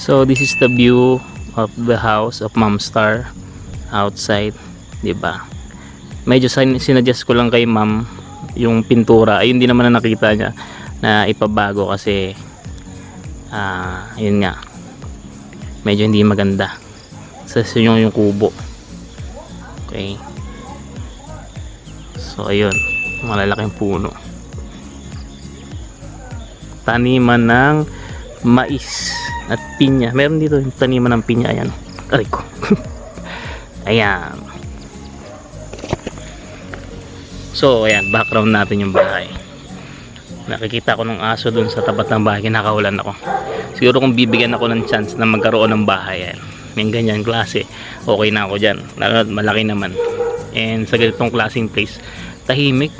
So this is the view of the house of Ma'am Star outside, 'di ba? Medyo sin- sinuggest ko lang kay Ma'am yung pintura. Ayun din naman na nakita niya na ipabago kasi ah, yun nga. Medyo hindi maganda. Sa yung yung kubo. Okay. So ayun, malalaking puno. Taniman ng mais at pinya. Meron dito yung taniman ng pinya. Ayan. Aray ko. ayan. So, ayan. Background natin yung bahay. Nakikita ko ng aso dun sa tapat ng bahay. Kinakahulan ako. Siguro kung bibigyan ako ng chance na magkaroon ng bahay. Ayan. May ganyan klase. Okay na ako dyan. Malaki naman. And sa ganitong klaseng place, tahimik.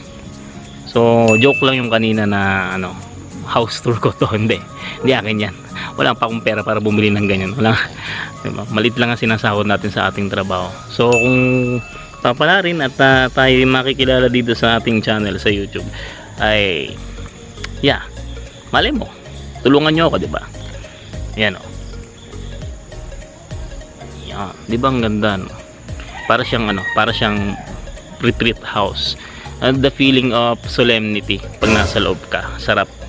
So, joke lang yung kanina na ano, house tour ko to. Hindi. Hindi akin yan. Wala pa akong pera para bumili ng ganyan. Wala. Diba? Malit lang ang sinasahod natin sa ating trabaho. So, kung papala rin at ah, tayo makikilala dito sa ating channel sa YouTube, ay, yeah, malay mo. Tulungan nyo ako, di ba? Yan o. Yan. Di ba ang ganda, no? Para siyang ano, para siyang retreat house. And the feeling of solemnity pag nasa loob ka. Sarap.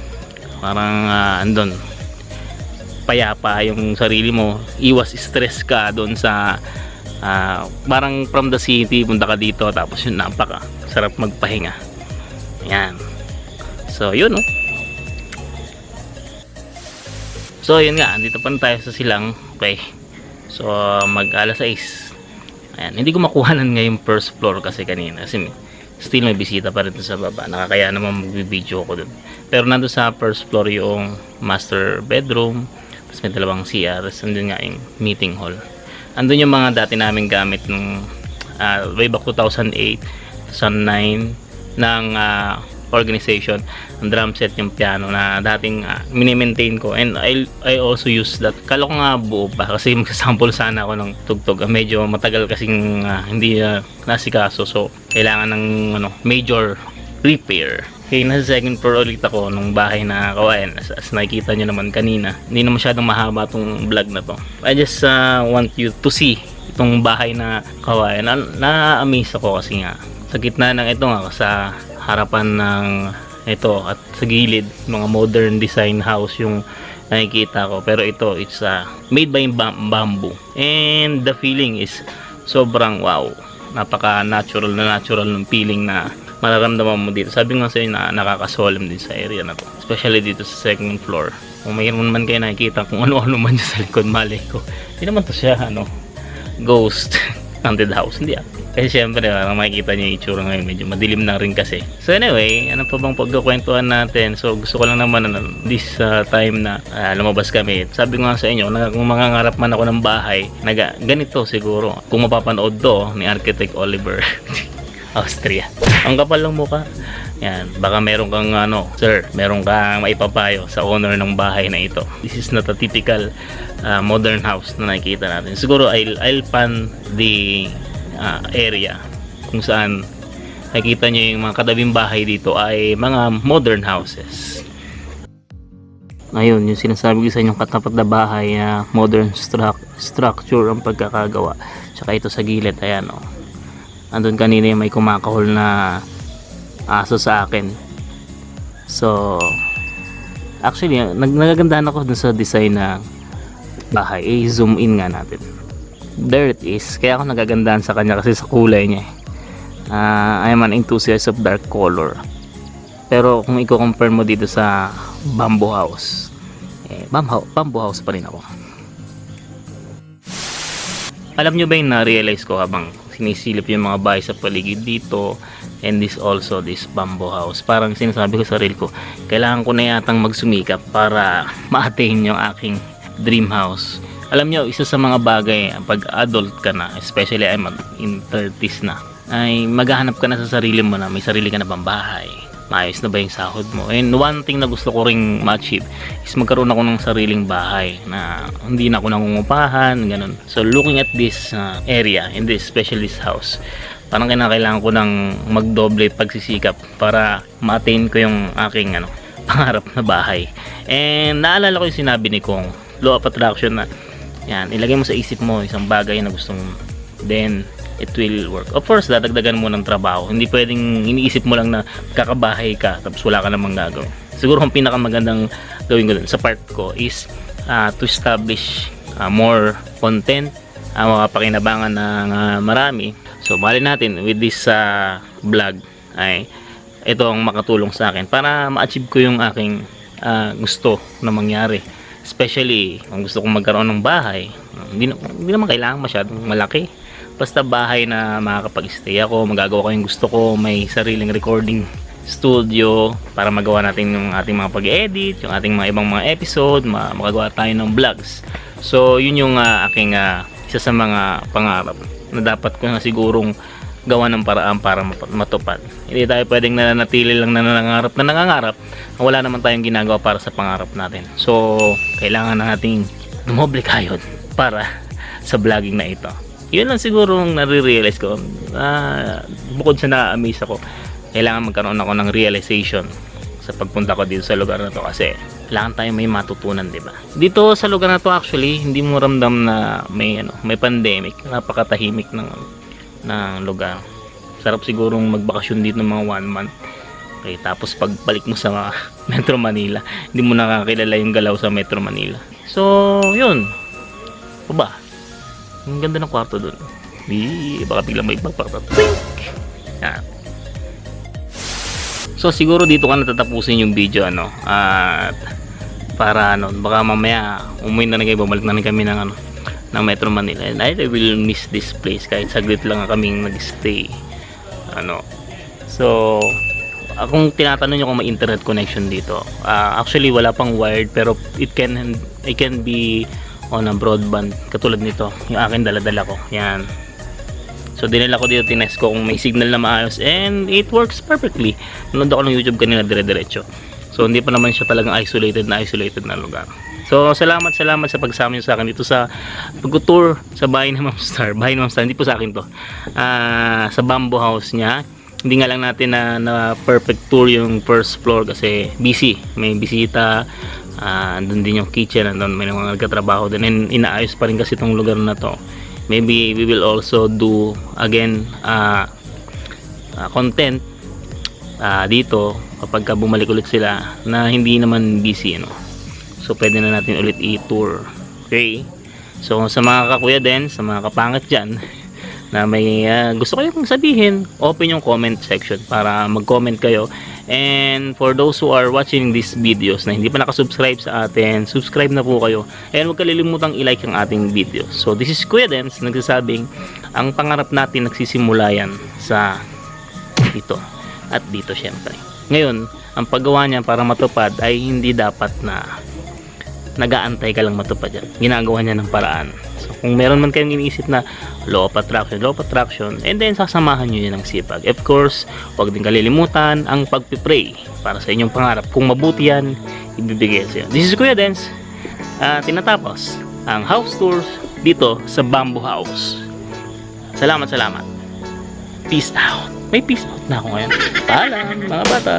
Parang ah, andon payapa yung sarili mo. Iwas stress ka doon sa ah, parang from the city punta ka dito tapos yun napaka sarap magpahinga. Yan. So yun oh. So yun nga, dito pa tayo sa silang. Okay. So mag alas 6. Ayan, hindi ko makuhanan ngayong first floor kasi kanina kasi still may bisita pa rin sa baba. Nakakaya naman magbibideo ko doon. Pero nandun sa first floor yung master bedroom, tapos may dalawang CR, tapos nandun nga yung meeting hall. Andun yung mga dati naming gamit nung ah, way back 2008, 2009 ng ah, organization ang drum set yung piano na dating uh, mini-maintain ko and I, I also use that kala ko nga buo pa kasi magsasample sana ako ng tugtog Ah, medyo matagal kasing ah, hindi uh, nasikaso so kailangan ng ano, major repair Okay, nasa second floor ulit ako nung bahay na kawain. As, as nakikita nyo naman kanina. Hindi na masyadong mahaba tong vlog na to. I just ah, want you to see itong bahay na kawain. Na, na-amaze ako kasi nga. Sa gitna ng ito nga, sa harapan ng ito at sa gilid, mga modern design house yung nakikita ko. Pero ito, it's ah, made by bam- bamboo. And the feeling is sobrang wow. Napaka natural na natural ng feeling na mararamdaman mo dito. Sabi nga sa inyo na nakakasolemn din sa area na to. Especially dito sa second floor. Kung mayroon man kayo nakikita kung ano-ano man sa likod, malay ko. Hindi naman to siya, ano, ghost haunted house. Hindi ah. Kasi syempre, parang makikita niyo yung itsura ngayon. Medyo madilim na rin kasi. So anyway, ano pa bang pagkakwentuhan natin? So gusto ko lang naman ano, this uh, time na ah, lumabas kami. Sabi ko nga sa inyo, na, kung mangangarap man ako ng bahay, naga, ganito siguro. Kung mapapanood to ni Architect Oliver. Austria. Ang kapal ng mukha. Yan, baka meron kang ano, sir, meron kang maipapayo sa owner ng bahay na ito. This is not a typical uh, modern house na nakikita natin. Siguro I'll, I'll pan the uh, area kung saan nakikita nyo yung mga kadabing bahay dito ay mga modern houses. Ayun, yung sinasabi ko sa inyong katapat na bahay na modern struc- structure ang pagkakagawa. Tsaka ito sa gilid, ayan o. Oh andun kanina yung may kumakahol na aso sa akin. So actually nag nagagandahan ako dun sa design na bahay. Eh zoom in nga natin. There it is. Kaya ako nagagandahan sa kanya kasi sa kulay niya uh, I am an enthusiast of dark color. Pero kung i-compare mo dito sa bamboo house eh, bamboo, bamboo house pa rin ako. Alam nyo ba yung na-realize ko habang sinisilip yung mga bahay sa paligid dito and this also this bamboo house. Parang sinasabi ko sa sarili ko kailangan ko na yatang magsumikap para ma-attain yung aking dream house. Alam nyo isa sa mga bagay pag adult ka na especially I'm in 30s na ay maghahanap ka na sa sarili mo na may sarili ka na bang bahay maayos na ba yung sahod mo? And one thing na gusto ko ring ma-achieve is magkaroon ako ng sariling bahay na hindi na ako nangungupahan ganun. So looking at this uh, area in this especially this house parang kinakailangan ko ng magdoble pagsisikap para ma-attain ko yung aking ano pangarap na bahay. And naalala ko yung sinabi ni Kong law of attraction na yan, ilagay mo sa isip mo isang bagay na gustong then it will work. Of course, dadagdagan mo ng trabaho. Hindi pwedeng iniisip mo lang na kakabahay ka tapos wala ka namang gagawin. Siguro ang pinakamagandang gawin ko dun sa part ko is ah, to establish ah, more content, uh, makapakinabangan ng ah, marami. So, mali natin with this ah, vlog ay ito ang makatulong sa akin para ma-achieve ko yung aking ah, gusto na mangyari. Especially kung gusto kong magkaroon ng bahay, hindi, hindi naman kailangan masyadong malaki. Basta bahay na makakapag-stay ako, magagawa ko yung gusto ko, may sariling recording studio para magawa natin yung ating mga pag-edit, yung ating mga ibang mga episode, ma- makagawa tayo ng vlogs. So, yun yung ah, aking ah, isa sa mga pangarap na dapat ko na sigurong gawa ng paraan para matupad. Hindi tayo pwedeng nananatili lang na nangangarap na nangangarap na wala naman tayong ginagawa para sa pangarap natin. So, kailangan na nating dumoble kayod para sa vlogging na ito. Yun lang siguro ang nare-realize ko. Ah, bukod sa na-amaze ako, kailangan magkaroon ako ng realization sa pagpunta ko dito sa lugar na to kasi kailangan tayo may matutunan, 'di ba? Dito sa lugar na to actually, hindi mo ramdam na may ano, may pandemic. Napakatahimik ng ng lugar. Sarap sigurong magbakasyon dito ng mga one month. Okay, tapos pagbalik mo sa Metro Manila, hindi mo nakakilala yung galaw sa Metro Manila. So, yun. O ba? Ang ganda ng kwarto doon. Di, baka biglang may magpakta. Yan. So siguro dito ka natatapusin yung video ano at para ano baka mamaya umuwi na rin kayo bumalik na rin kami ng ano ng Metro Manila and I will miss this place kahit saglit lang kaming nagstay ano so akong tinatanong nyo kung may internet connection dito ah, actually wala pang wired pero it can it can be on a broadband katulad nito yung akin dala-dala ko yan So dinala ko dito tinest ko kung may signal na maayos and it works perfectly. Nanood ako ng YouTube kanina dire-diretso. So hindi pa naman siya talagang isolated na isolated na lugar. So salamat salamat sa pagsama niyo sa akin dito sa pag-tour sa bahay ni Ma'am Star. Bahay ni Ma'am Star, hindi po sa akin to. Ah, sa bamboo house niya. Hindi nga lang natin na, na perfect tour yung first floor kasi busy. May bisita. Ah, andun din yung kitchen, andun may mga nagkatrabaho din. And inaayos pa rin kasi itong lugar na to maybe we will also do again uh, uh, content uh, dito kapag ka bumalik ulit sila na hindi naman busy no? so pwede na natin ulit i-tour okay so sa mga kakuya din sa mga kapangat dyan na may uh, gusto kayong sabihin open yung comment section para mag-comment kayo. And for those who are watching these videos na hindi pa nakasubscribe sa atin subscribe na po kayo. And huwag kalilimutang i-like ang ating video. So this is Kuya Dens nagsasabing ang pangarap natin nagsisimula yan sa dito at dito syempre ngayon ang paggawa niya para matupad ay hindi dapat na nagaantay ka lang matupad yan. Ginagawa niya ng paraan. So, kung meron man kayong iniisip na law of attraction, law of attraction, and then sasamahan nyo yun ng sipag. Of course, huwag din kalilimutan ang pagpipray para sa inyong pangarap. Kung mabuti yan, ibibigay sa iyo. This is Kuya Dens. Ah, tinatapos ang house tours dito sa Bamboo House. Salamat, salamat. Peace out. May peace out na ako ngayon. Paalam, mga bata.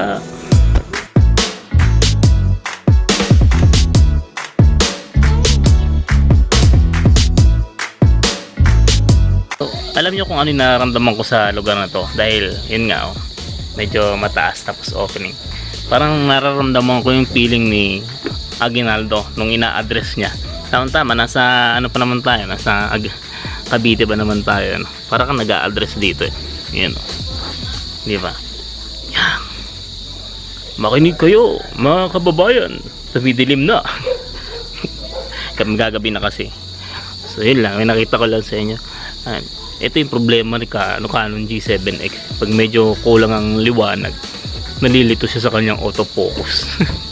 Alam niyo kung ano yung nararamdaman ko sa lugar na to? Dahil yun nga oh, medyo mataas tapos opening. Parang nararamdaman ko yung feeling ni Aguinaldo nung ina-address niya. Tama tama nasa ano pa naman tayo? Nasa Ag Cavite ba naman tayo ano? para kang nag-a-address dito eh. Yun oh. di ba? Yan. Makinig kayo mga kababayan. Tumidilim na. Kami gagabi na kasi. So yun lang may nakita ko lang sa inyo. Ayan. Ito yung problema ni ano, Canon G7X pag medyo kulang ang liwanag nalilito siya sa kanyang autofocus